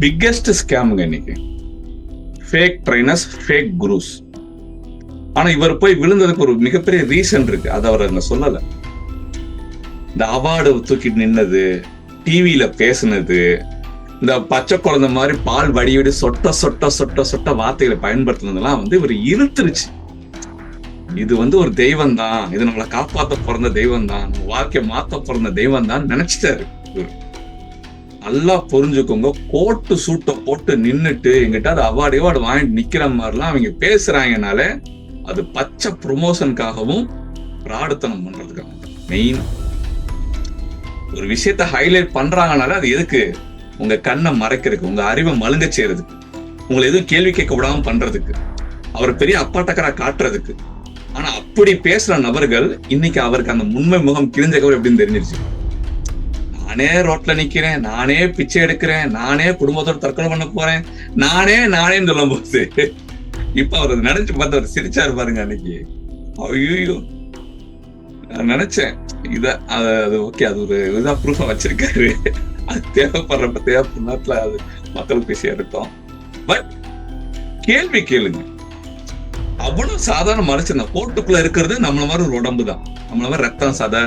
Biggest ஸ்கேமுங்க இன்னைக்கு. Fake trainers fake cruise ஆனா இவர் போய் விழுந்ததுக்கு ஒரு மிகப்பெரிய ரீசன் இருக்கு. அதை அவர் அங்க சொல்லல. இந்த அவார்டு தூக்கி நின்னது டிவியில பேசுனது இந்த பச்சை குழந்தை மாதிரி பால் வடிவடி சொட்ட சொட்ட சொட்ட சொட்ட வார்த்தைகளை பயன்படுத்தினதெல்லாம் வந்து இவர் இழுத்துருச்சு இது வந்து ஒரு தெய்வம் தான் இது நம்மளை காப்பாற்ற பிறந்த தெய்வம் தான் வாழ்க்கையை மாத்த பிறந்த தெய்வம் தான் நினைச்சிட்டாரு நல்லா புரிஞ்சுக்கோங்க. கோட்டு சூட்டை போட்டு நின்னுட்டு எங்கிட்ட அது அவார்டு அவார்டு வாங்கிட்டு நிக்கிற மாதிரிலாம் அவங்க பேசுறாங்கனால அது பச்சை ப்ரொமோஷனுக்காகவும் பிராடுத்தனம் பண்றதுக்காக மெயின் ஒரு விஷயத்த ஹைலைட் பண்றாங்கனால அது எதுக்கு? உங்க கண்ணை மறைக்கிறதுக்கு உங்க அறிவை மழுங்க செய்யறதுக்கு உங்களை எதுவும் கேள்வி கேட்க விடாம பண்றதுக்கு அவர் பெரிய அப்பாட்டக்கரா காட்டுறதுக்கு. ஆனா அப்படி பேசுற நபர்கள் இன்னைக்கு அவருக்கு அந்த உண்மை முகம் கிழிஞ்சக்கவர் எப்படின்னு தெரிஞ்சிருச்சு. நானே ரோட்ல நிக்கிறேன் நானே பிச்சை எடுக்கிறேன் நானே குடும்பத்தோட தற்கொலை பண்ண போறேன் நானே நானேன்னு சொல்லும் போது இப்ப அவர் நினைச்சு பார்த்து அவர் சிரிச்சாரு பாருங்க அன்னைக்கு. ஐயோ நினைச்சேன் இத அது அது ஓகே அது ஒரு இதுதான் ப்ரூஃபா வச்சிருக்காரு. அது தேவைப்படுறப்ப தேவைப்படுற நேரத்துல அது மக்கள் பேசி எடுத்தோம் பட் கேள்வி கேளுங்க. அவ்வளவு சாதாரண மனுஷன் கோட்டுக்குள்ள இருக்கிறது நம்மள மாதிரி ஒரு உடம்பு தான் நம்மள மாதிரி ரத்தம் சதை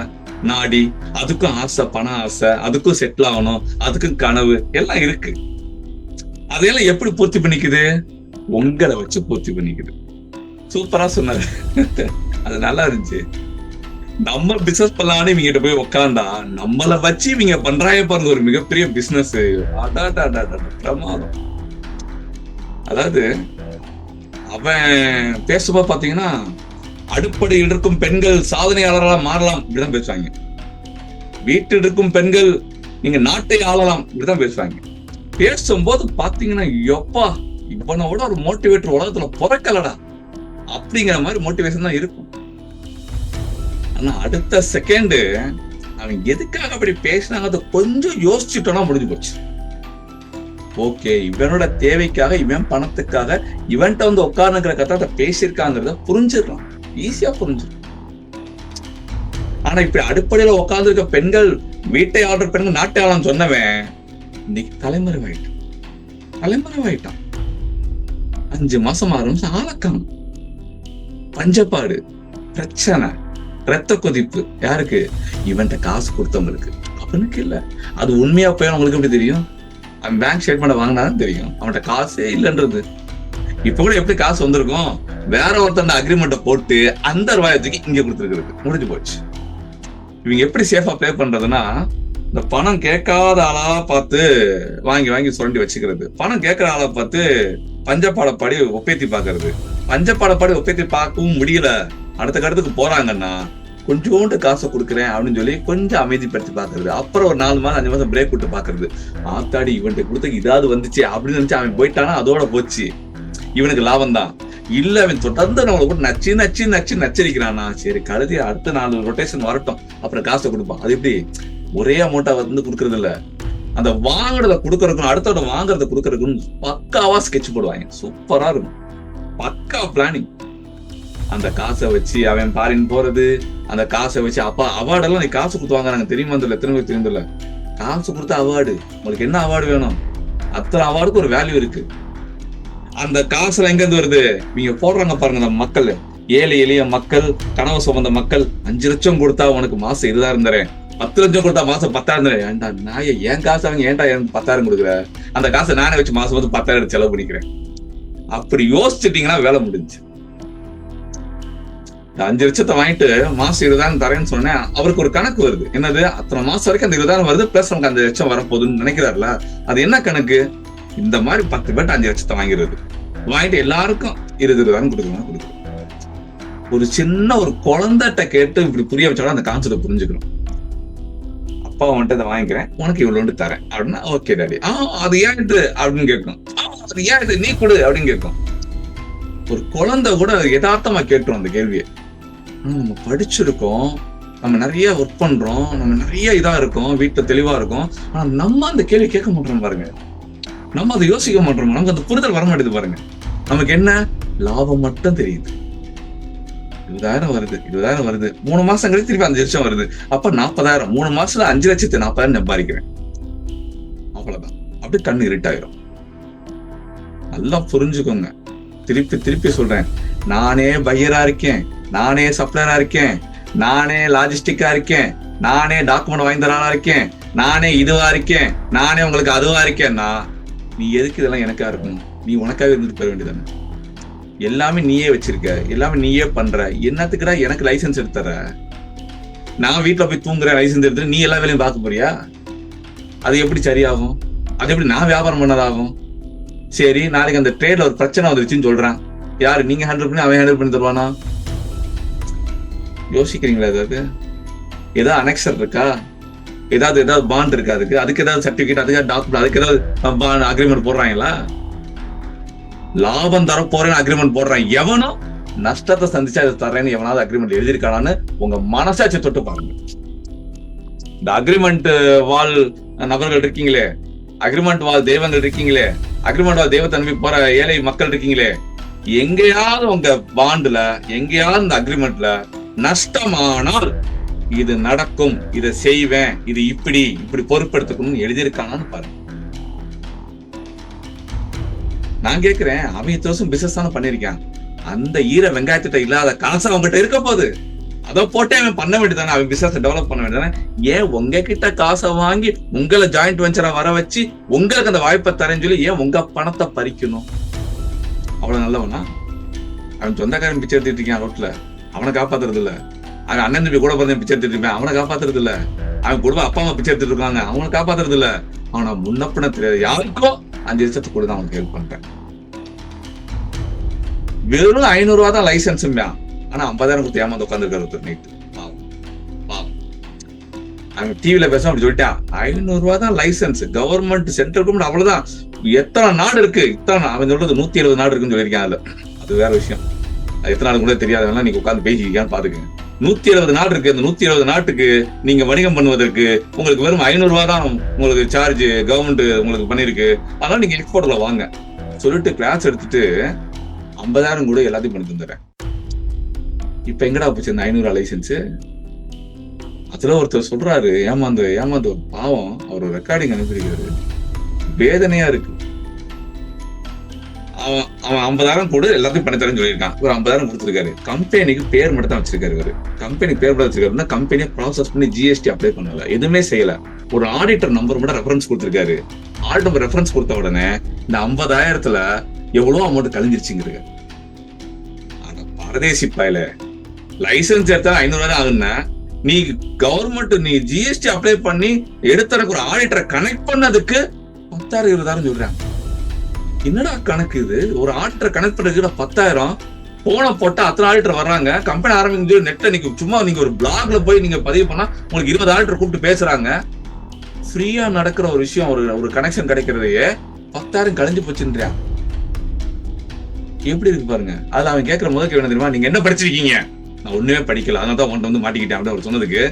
நாடி அதுக்கும் ஆசை பண ஆசை அதுக்கும் செட்டில் ஆகணும் அதுக்கும் கனவு எல்லாம் இருக்கு. அதையெல்லாம் எப்படி பூர்த்தி பண்ணிக்குது? உங்களை வச்சு பூர்த்தி பண்ணிக்குது. சூப்பரா சொன்னாரு. அது நல்லா இருந்துச்சு. நம்ம பிசினஸ் பண்ணலான்னு இவங்க கிட்ட போய் உக்காந்தா நம்மளை வச்சு இவங்க பண்றாய பாருங்க ஒரு மிகப்பெரிய பிசினஸ் பிரமாதம். அதாவது அவன் பேசுபா பாத்தீங்கன்னா அடுப்படையில் இருக்கும் பெண்கள் சாதனையாளர்களா மாறலாம் இப்படிதான் பேசுவாங்க. வீட்டில் இருக்கும் பெண்கள் நீங்க நாட்டை ஆளலாம் இப்படிதான் பேசுவாங்க. பேசும்போது பாத்தீங்கன்னா எப்பா இவனை விட ஒரு மோட்டிவேட்டர் உலகத்துல பிறக்கலடா. அப்படிங்கிற மாதிரி மோட்டிவேஷன் தான் இருக்கும். ஆனா அடுத்த செகண்ட் அவன் எதுக்காக அப்படி பேசினாங்க கொஞ்சம் யோசிச்சுட்டோம்னா முடிஞ்சு போச்சு. ஓகே இவனோட தேவைக்காக இவன் பணத்துக்காக இவன்கிட்ட வந்து உட்காருங்கிற கதை பேசியிருக்காங்கிறத புரிஞ்சிடலாம். ஈஸியா புரிஞ்சிடும். ஆனா இப்படி அடிப்படையில உட்கார்ந்துருக்க பெண்கள் வீட்டை ஆடுற பெண்கள் நாட்டை ஆளம் சொன்னவன் இன்னைக்கு தலைமறைவாயிட்டான். தலைமறைவாயிட்டான். அஞ்சு மாசம் ஆறு மாசம் பஞ்சப்பாடு பிரச்சனை ரத்த கொதிப்பு. யாருக்கு? இவன்ட்ட காசு கொடுத்தவங்களுக்கு. அவனுக்கு இல்ல. அது உண்மையா போய் அவங்களுக்கு எப்படி தெரியும்? அவன் பேங்க் ஸ்டேட்மெண்ட் வாங்கினாதான் தெரியும். அவன்கிட்ட காசே இல்லைன்றது. இப்ப கூட எப்படி காசு வந்திருக்கும்? வேற ஒருத்தன் அக்ரிமெண்ட்டை போட்டு அந்த ரூபாயை தூக்கி இங்க கொடுத்துருக்கு முடிஞ்சு போச்சு. இவங்க எப்படி சேஃபா பே பண்றதுன்னா இந்த பணம் கேட்காத ஆளா பார்த்து வாங்கி வாங்கி சுரண்டி வச்சுக்கிறது. பணம் கேட்கற ஆளா பார்த்து பஞ்சப்பாடப்பாடி ஒப்பேத்தி பாக்குறது பஞ்சப்பாடப்பாடி ஒப்பேத்தி பார்க்கவும் முடியல. அடுத்த கட்டத்துக்கு போறாங்கன்னா கொஞ்சோண்டு காசை கொடுக்குறேன் அப்படின்னு சொல்லி கொஞ்சம் அமைதிப்படுத்தி பாக்குறது அப்புறம் ஒரு நாலு மாதம் அஞ்சு மாதம் பிரேக் விட்டு பாக்குறது ஆத்தாடி இவன்ட்டு கொடுத்த இதாவது வந்துச்சு அப்படின்னு நினைச்சு அவன் போயிட்டானா அதோட போச்சு. இவனுக்கு லாபம் தான். இல்ல அவன் தொடர்ந்து நம்மளை கூட நச்சு நச்சு நச்சு நச்சரிக்கிறானா? சரி கருதி அடுத்த நாலு ரொட்டேஷன் வரட்டும். அப்புறம் காசை கொடுப்பான். அது எப்படி? ஒரே அமௌண்ட்டா வந்து கொடுக்கறது இல்ல. அந்த வாங்குறத கொடுக்கறதுக்கும் அடுத்தவட வாங்குறத கொடுக்கறதுக்கும் பக்காவா ஸ்கெட்ச் போடுவாங்க. சூப்பரா இருக்கும். பக்கா பிளானிங் அந்த காசை வச்சு அவன் பாரின் போறது அந்த காசை வச்சு அப்பா அவார்டெல்லாம் நீ காசு கொடுத்து வாங்குறாங்க. தெரியுமா தெரியல எத்தனை பேர் தெரியுதுல காசு கொடுத்த அவார்டு. உங்களுக்கு என்ன அவார்டு வேணும்? அத்தனை அவார்டுக்கு ஒரு வேல்யூ இருக்கு. அந்த காசுல எங்க இருந்து வருது? நீங்க போடுறாங்க பாருங்க நம்ம மக்கள். ஏழை எளிய மக்கள் கனவு சுமந்த மக்கள் அஞ்சு லட்சம் கொடுத்தா உனக்கு மாசம் இதுதான் இருந்தேன் பத்து லட்சம் கொடுத்தா மாசம் பத்தாயிரம் தரேன். ஏன்டா நாய என் காசு அவங்க ஏன்டா எனக்கு பத்தாயிரம் கொடுக்குற? அந்த காசை நானே வச்சு மாசம் வந்து பத்தாயிரம் செலவு பண்ணிக்கிறேன். அப்படி யோசிச்சிட்டீங்கன்னா வேலை முடிஞ்சு. அஞ்சு லட்சத்தை வாங்கிட்டு மாசம் இருபதாயிரம் தரேன்னு சொன்னேன். அவருக்கு ஒரு கணக்கு வருது. என்னது? அத்தனை மாசம் வரைக்கும் அந்த இருபதாயிரம் வருது பிளஸ் நமக்கு அஞ்சு லட்சம் வரப்போகுதுன்னு நினைக்கிறாருல? அது என்ன கணக்கு? இந்த மாதிரி பத்து பேர்ட்ட அஞ்சு லட்சத்தை வாங்கிடுறது வாங்கிட்டு எல்லாருக்கும் இருபது ரூபாய் கொடுக்கணும் கொடுக்கணும். ஒரு சின்ன ஒரு குழந்தைகிட்ட கேட்டு இப்படி புரிய வச்சாலும் அந்த கான்செப்டை புரிஞ்சுக்கணும். அப்பா வந்துட்டு இதை வாங்கிக்கிறேன் உனக்கு இவ்வளோண்டு தரேன். அப்படின்னா ஓகே டாடி ஆ அது ஏன் இது? அப்படின்னு கேட்கும். அது ஏன் இது? நீ கொடு அப்படின்னு கேட்கும். ஒரு குழந்தை கூட யதார்த்தமா கேட்டுரும் அந்த கேள்வியை. நம்ம படிச்சிருக்கோம். நம்ம நிறைய ஒர்க் பண்றோம். நம்ம நிறைய இதா இருக்கோம். வீட்டுல தெளிவா இருக்கும். ஆனா நம்ம அந்த கேள்வி கேட்க மாட்டோம் பாருங்க. நம்ம அதை யோசிக்க மாட்டோம்? நமக்கு அந்த புரிதல் வர மாட்டேது பாருங்க. நமக்கு என்ன? லாபம் மட்டும் தெரியுது. இருபதாயிரம் வருது இருபதாயிரம் வருது. மூணு மாசம் கழிச்சு திருப்பி அஞ்சு லட்சம் வருது. அப்ப நாற்பதாயிரம் மூணு மாசத்துல அஞ்சு லட்சத்து நாற்பதாயிரம் சம்பாதிக்கிறேன். அவ்வளவுதான். அப்படி கண்ணு இருட்டாயிரும். நல்லா புரிஞ்சுக்கோங்க. திருப்பி திருப்பி சொல்றேன். நானே பையரா இருக்கேன். நானே சப்ளையரா இருக்கேன். நானே லாஜிஸ்டிக்கா இருக்கேன். நானே டாக்குமெண்ட் வாங்கி தரானா இருக்கேன். நானே இதுவா இருக்கேன். நானே உங்களுக்கு அதுவா இருக்கேன்னா நீ எதுக்கு இதெல்லாம் எனக்கா இருக்கும் நீ உனக்காக இருந்துட்டு போக வேண்டியதானே எல்லாமே நீயே வச்சிருக்க. எல்லாமே நீயே பண்ற. என்னத்துக்குடா எனக்கு லைசென்ஸ் எடுத்துற நான் வீட்டில் போய் தூங்குறேன் லைசென்ஸ் எடுத்து நீ எல்லா வேலையும் பார்க்க போறியா? அது எப்படி சரியாகும்? அது எப்படி நான் வியாபாரம் பண்ணதாகும்? சரி நாளைக்கு அந்த ட்ரேட்ல ஒரு பிரச்சனை வந்துருச்சுன்னு சொல்றான். யாரு? நீங்க ஹேண்டில் பண்ணி அவன் ஹேண்டில் பண்ணி தருவானா? யோசிக்கிறீங்களா ஏதாவது ஏதாவது அனெக்சர் இருக்கா? ஏதாவது ஏதாவது பாண்ட் இருக்கு அதுக்கு? அதுக்கு ஏதாவது சர்டிபிகேட் அதுக்கு டாக்குமெண்ட் அதுக்கு ஏதாவது அக்ரிமெண்ட் போடுறாங்களா? லாபம் தர போறேன்னு அக்ரிமெண்ட் போடுறான். எவனும் நஷ்டத்தை சந்திச்சு அதை தரேன்னு எவனாவது அக்ரிமெண்ட் எழுதியிருக்கானான்னு உங்க மனசாட்சி தொட்டு பாருங்க. இந்த அக்ரிமெண்ட் வால் நபர்கள் இருக்கீங்களே? அக்ரிமெண்ட் வால் தெய்வங்கள் இருக்கீங்களே? அக்ரிமெண்ட் வால் தெய்வத்தை நம்பி போற ஏழை மக்கள் இருக்கீங்களே? எங்கேயாவது உங்க பாண்டுல எங்கேயாவது இந்த அக்ரிமெண்ட்ல நஷ்டமானால் இது நடக்கும் இதை செய்வேன் இது இப்படி இப்படி பொறுப்பெடுத்துக்கணும்னு எழுதியிருக்காங்கன்னு பாருங்க. நான் கேட்கிறேன் அவன் தோசும் பிசினஸ் தானே பண்ணிருக்கான் அந்த ஈர வெங்காயத்திட்ட இல்லாத காசு அவங்ககிட்ட இருக்க போகுது. அதை போட்டே அவன் பண்ண வேண்டியதானே அவன் பிசினஸ் டெவலப் பண்ண வேண்டியதானே ஏன் உங்ககிட்ட காசை வாங்கி உங்களை ஜாயிண்ட் வெஞ்சரா வர வச்சு உங்களுக்கு அந்த வாய்ப்பை தரேன்னு சொல்லி ஏன் உங்க பணத்தை பறிக்கணும்? அவ்வளவு நல்லவனா? அவன் சொந்தக்காரன் பிச்சை எடுத்துட்டு இருக்கான் ரோட்ல அவனை காப்பாத்துறது இல்ல அவன் அண்ணன் தம்பி கூட பிறந்த பிச்சை எடுத்துட்டு அவனை காப்பாத்துறது இல்ல. அவன் கூட அப்பா அம்மா பிச்சை எடுத்துட்டு இருக்காங்க. அவனை காப்பாத்துறது இல்ல. அவனை முன்னப்பின தெரியாது யாருக்கோ அஞ்சு லட்சத்துக்கு கூட தான் அவனுக்கு ஹெல்ப் பண்ணிட்டேன் வெறும் ஐநூறு ரூபா தான் லைசன்ஸ் ஆனா ஐம்பதாயிரம் கொடுத்து ஏமாந்து உட்காந்துருக்காரு ஒருத்தர் நைட்டு அவன் டிவியில பேச அப்படி சொல்லிட்டான் ஐநூறு ரூபா தான் லைசன்ஸ் கவர்மெண்ட் சென்ட்ரல் கவர்மெண்ட் அவ்வளவுதான். எத்தனை நாடு இருக்கு? இத்தனை அவன் சொல்றது நூத்தி எழுபது நாடு இருக்குன்னு சொல்லியிருக்கான் அதுல. அது வேற விஷயம். அது எத்தனை நாடு கூட தெரியாதவங்க நீங்க உட்காந்து பேசிக்கான்னு பாத்துக்கங்க. நூத்தி எழுபது நாடு இருக்கு. அந்த நூத்தி எழுபது நாட்டுக்கு நீங்க வணிகம் பண்ணுவதற்கு உங்களுக்கு வெறும் ஐநூறு ரூபா தான் உங்களுக்கு சார்ஜ் கவர்மெண்ட் உங்களுக்கு பண்ணிருக்கு. அதனால நீங்க எக்ஸ்போர்ட்ல வாங்க. சொல்லிட்டு கிளாஸ் எடுத்துட்டு ஐம்பதாயிரம் கூட எல்லாத்தையும் பண்ணி தந்துடுறேன். இப்ப எங்கடா போச்சு இந்த ஐநூறு லைசன்ஸ் அதுல ஒருத்தர் சொல்றாரு ஏமாந்து ஏமாந்து ஒரு பாவம். அவர் ரெக்கார்டிங் அனுப்பியிருக்காரு. வேதனையா இருக்கு. அவன் அவன் ஐம்பதாயிரம் கொடு எல்லாத்தையும் பண்ணி தரேன்னு சொல்லியிருக்கான். ஒரு ஐம்பதாயிரம் கொடுத்துருக்காரு. கம்பெனிக்கு பேர் மட்டும் தான் வச்சிருக்காரு இவரு. கம்பெனி பேர் மட்டும் வச்சிருக்காருன்னா கம்பெனியை ப்ராசஸ் பண்ணி ஜிஎஸ்டி அப்ளை பண்ணல. எதுவுமே செய்யல. ஒரு ஆடிட்டர் நம்பர் மட்டும் ரெஃபரன்ஸ் கொடுத்துருக்காரு. ஆடிட் நம்பர் ரெஃபரன்ஸ் கொடுத்த உடனே இந்த ஐம்பதாயிரத்துல எவ்வளோ அமௌண்ட் கழிஞ்சிருச்சுங்கிறது ஆனா பரதேசி பாயில. லைசன்ஸ் எடுத்தா ஐநூறுவா ஆகுன்னா. நீ கவர்மெண்ட் நீ ஜிஎஸ்டி அப்ளை பண்ணி எடுத்தறக்கு ஒரு ஆடிட்டரை கனெக்ட் பண்ணதுக்கு பத்தாயிரம் இருபதாயிரம் சொல்றாங்க. என்னடா கணக்கு இது? ஒரு ஆட்டர் கனெக்ட் பண்றதுக்கு பத்தாயிரம் போன போட்டா அத்தனை ஆல்டர் வர்றாங்க. கம்பெனி ஆரம்பிச்சு நெட்டை நீங்க சும்மா நீங்க ஒரு பிளாக்ல போய் நீங்க பதிவு பண்ணா உங்களுக்கு இருபது ஆல்டர் கூப்பிட்டு பேசுறாங்க. ஃப்ரீயா நடக்கிற ஒரு விஷயம் ஒரு ஒரு கனெக்ஷன் கிடைக்கிறதையே பத்தாயிரம் கழிஞ்சு போச்சுன்றியா? எப்படி இருக்கு பாருங்க. அதுல அவன் கேட்கிற முதல் கேள்வி தெரியுமா? நீங்க என்ன படிச்சிருக்கீங்க? நான் ஒண்ணுமே படிக்கல. அதனால தான் உன்ட்ட வந்து மாட்டிக்கிட்டேன் அப்படின்னு அவர் சொன்னதுக்கு.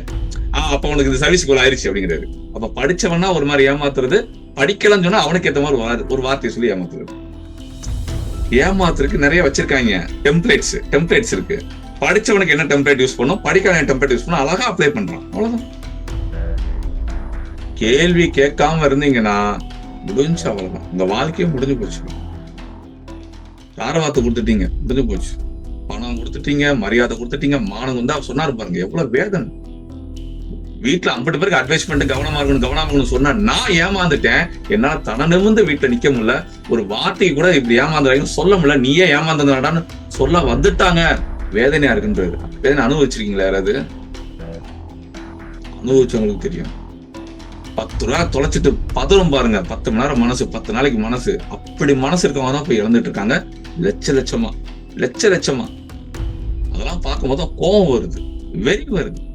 அப்ப உனக்கு இந்த சர்வீஸ் கோல் ஆயிருச்சு அப்படிங்கிறாரு. அப்ப படிச்சவனா ஒரு மாதிரி ஏமாத்துறது படிக்கலன்னு சொன்னா அவனுக்கு ஏத்த மாதிரி ஒரு ஒரு வார்த்தையை சொல்லி ஏமாத்துறது. ஏமாத்துறதுக்கு நிறைய வச்சிருக்காங்க. டெம்ப்ளேட்ஸ் டெம்ப்ளேட்ஸ் இருக்கு. படிச்சவனுக்கு என்ன டெம்ப்ளேட் யூஸ் பண்ணும் படிக்காத டெம்ப்ளேட் யூஸ் பண்ணும் அழகா அப்ளை பண்றான். அவ்வளவுதான். கேள்வி கேட்காம இருந்தீங்கன்னா முடிஞ்சு அவ்வளவுதான். உங்க வாழ்க்கையே முடிஞ்சு போச்சு. தாரவாத்தை கொடுத்துட்டீங்க முடிஞ்சு போச்சு. பணம் கொடுத்துட்டீங்க மரியாதை கொடுத்துட்டீங்க மானம் வந்து அவர் சொன்னாரு பாருங்க எவ்வளவு வேதனை. வீட்டுல ஐம்பது பேருக்கு அட்வைஸ் பண்ணிட்டு கவனமா இருக்கணும் கவனமா இருக்கணும் சொன்னா நான் ஏமாந்துட்டேன். என்னால தன நிமிர்ந்து வீட்டுல நிக்க முடியல. ஒரு வார்த்தைக்கு கூட இப்படி ஏமாந்துறாங்கன்னு சொல்ல முடியல. நீயே ஏமாந்துடான்னு சொல்ல வந்துட்டாங்க. வேதனையா இருக்குன்றது வேதனை அனுபவிச்சிருக்கீங்களா யாராவது? அனுபவிச்சவங்களுக்கு தெரியும். பத்து ரூபா தொலைச்சிட்டு பதறும் பாருங்க. பத்து மணி நேரம் மனசு பத்து நாளைக்கு மனசு. அப்படி மனசு இருக்கவங்க தான் போய் இழந்துட்டு இருக்காங்க. லட்ச லட்சமா. லட்ச லட்சமா. அதெல்லாம் பார்க்கும்போது தான் வருது. வெறி வருது.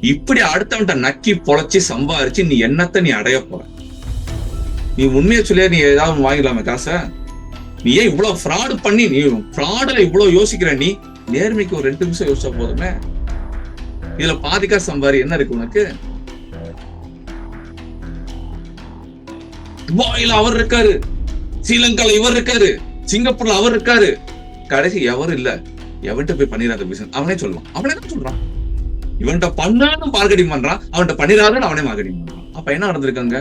இப்படி அடுத்தவன்ட்ட நக்கி பொழைச்சி சம்பாரிச்சு நீ என்னத்த நீ அடைய போற? நீ உண்மையை சொல்லியா நீ ஏதாவது வாங்கிடலாமே காசை? நீ ஏன் இவ்வளவு ஃப்ராடு பண்ணி நீ ஃப்ராடுல இவ்வளவு யோசிக்கிற நீ? நேர்மைக்கு ஒரு ரெண்டு நிமிஷம் யோசிச்சா போதுமே. இதுல பாதிக்கா சம்பாரி என்ன இருக்கு உனக்கு? துபாயில அவர் இருக்காரு. ஸ்ரீலங்கால இவர் இருக்காரு. சிங்கப்பூர்ல அவர் இருக்காரு. கடைசி எவரும் இல்ல. எவன்கிட்ட போய் பண்ணிடுறாங்க பிசினஸ் அவனே சொல்லுவான். அவனே தான் சொல்றான்? இவன்கிட்ட பண்ணாலும் மார்க்கெட்டிங் பண்றான் அவன்கிட்ட பண்ணிடாதுன்னு அவனே மார்க்கெட்டிங் பண்றான். அப்ப என்ன நடந்திருக்காங்க?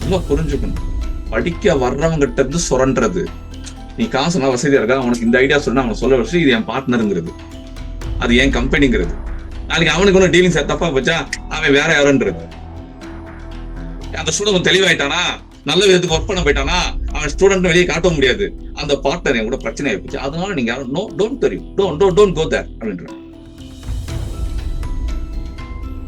நல்லா புரிஞ்சுக்கணும். படிக்க வர்றவங்கிட்ட இருந்து சுரண்டுறது. நீ காசு நல்லா வசதியா இருக்கா? அவனுக்கு இந்த ஐடியா சொன்னா அவன் சொல்ல வச்சு இது என் பார்ட்னருங்கிறது அது என் கம்பெனிங்கிறது நாளைக்கு அவனுக்கு ஒன்று டீலிங்ஸ் தப்பா போச்சா அவன் வேற யாருன்றது. அந்த ஸ்டூடெண்ட் தெளிவாயிட்டானா? நல்ல விதத்துக்கு ஒர்க் பண்ண போயிட்டானா? அவன் ஸ்டூடெண்ட் வெளியே காட்ட முடியாது. அந்த பார்ட்னர் என் கூட பிரச்சனை ஆயிடுச்சு அதனால நீங்க யாரும் நோ டோன்ட் தெரியும் don't don't don't go there அப்படின்ற.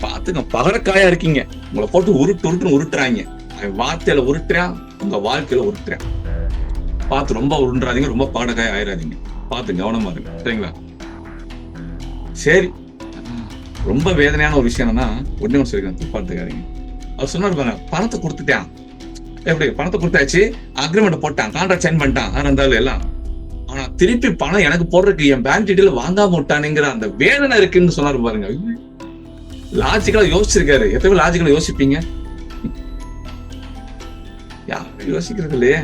பாத்துங்க பகரக்காயா இருக்கீங்க. உங்களை போட்டு உருட்டு உருட்டுன்னு உருட்டுறாங்க. அவன் வார்த்தையில உருட்டுறான் உங்க வாழ்க்கையில உருட்டுறான். பார்த்து ரொம்ப உருண்டுறாதீங்க ரொம்ப பகடக்காய ஆயிடாதீங்க பார்த்து கவனமா இருங்க. சரிங்களா? சரி. ரொம்ப வேதனையான ஒரு விஷயம் என்னன்னா ஒன்னே ஒன்று சொல்லிக்கிறேன் பார்த்துக்காதீங்க அவர் சொன்னாரு பாருங்க பணத்தை கொடுத்துட்டான். எப்படி பணத்தை கொடுத்தாச்சு? அக்ரிமெண்ட் போட்டான் கான்ட்ராக்ட் சைன் பண்ணிட்டான் ஆனா இருந்தாலும் எல்லாம். ஆனா திருப்பி பணம் எனக்கு போடுறதுக்கு என் பேங்க் டீட்டெயில் வாங்காம விட்டானுங்கிற அந்த வேதனை இருக்குன்னு சொன்னாரு பாருங்க. லாஜிக்கலா யோசிச்சிருக்காரு. எத்தனை லாஜிக்கலா யோசிப்பீங்க? யாரும் யோசிக்கிறது இல்லையே.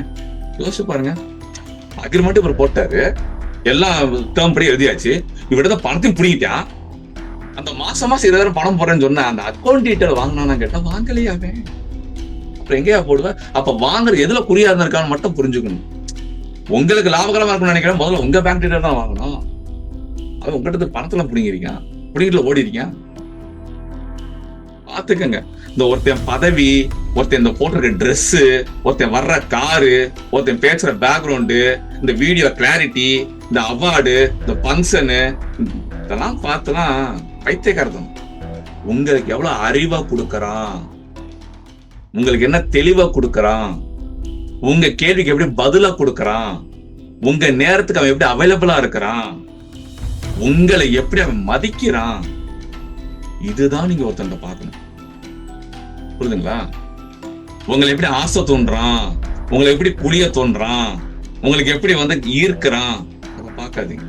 யோசிச்சு பாருங்க. அக்ரிமெண்ட் இவர் போட்டாரு. எல்லாம் டேர்ம் படி எழுதியாச்சு. இவர்கிட்ட பணத்தையும் பிடிக்கிட்டான் அந்த மாசம் மாசம் இருபதாயிரம் பணம் போடுறேன்னு சொன்ன அந்த அக்கௌண்ட் டீட்டெயில் வாங்கினானா கேட்டா வாங்கலையாவே அப்புறம் எங்கேயா போடுவேன் அப்ப வாங்குற எதுல குறியா இருந்திருக்கான்னு மட்டும் புரிஞ்சுக்கணும். உங்களுக்கு லாபகரமா இருக்கும்னு நினைக்கிறேன். முதல்ல உங்க பேங்க் டீட்டெயில் தான் வாங்கணும். அவன் உங்ககிட்ட பணத்துல பிடிங்கிருக்கான் பிடிங்கிட்டு ஓடிடுங்க பாத்துக்கங்க. இந்த ஒருத்தன் பதவி ஒருத்தன் இந்த போட்டிருக்க ட்ரெஸ்ஸு ஒருத்தன் வர்ற காரு ஒருத்தன் பேசுற பேக்ரவுண்டு இந்த வீடியோ கிளாரிட்டி இந்த அவார்டு இந்த ஃபங்க்ஷனு இதெல்லாம் பார்த்துலாம் பைத்தியக்காரதம் உங்களுக்கு எவ்வளவு அறிவா கொடுக்கறான்? உங்களுக்கு என்ன தெளிவா கொடுக்கறான்? உங்க கேள்விக்கு எப்படி பதிலா கொடுக்கறான்? உங்க நேரத்துக்கு அவன் எப்படி அவைலபிளா இருக்கிறான்? உங்களை எப்படி அவன் மதிக்கிறான்? இதுதான் நீங்க ஒருத்தன் பார்க்கணும். புரியுதுங்களா உங்களை எப்படி ஆசை தோன்றான் உங்களை எப்படி புளிய தோன்றான் உங்களுக்கு எப்படி வந்து ஈர்க்கிறான்? அதை பார்க்காதீங்க.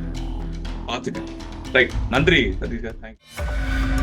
பார்த்துட்டு. ரைட். நன்றி. சதீஷ் தேங்க்யூ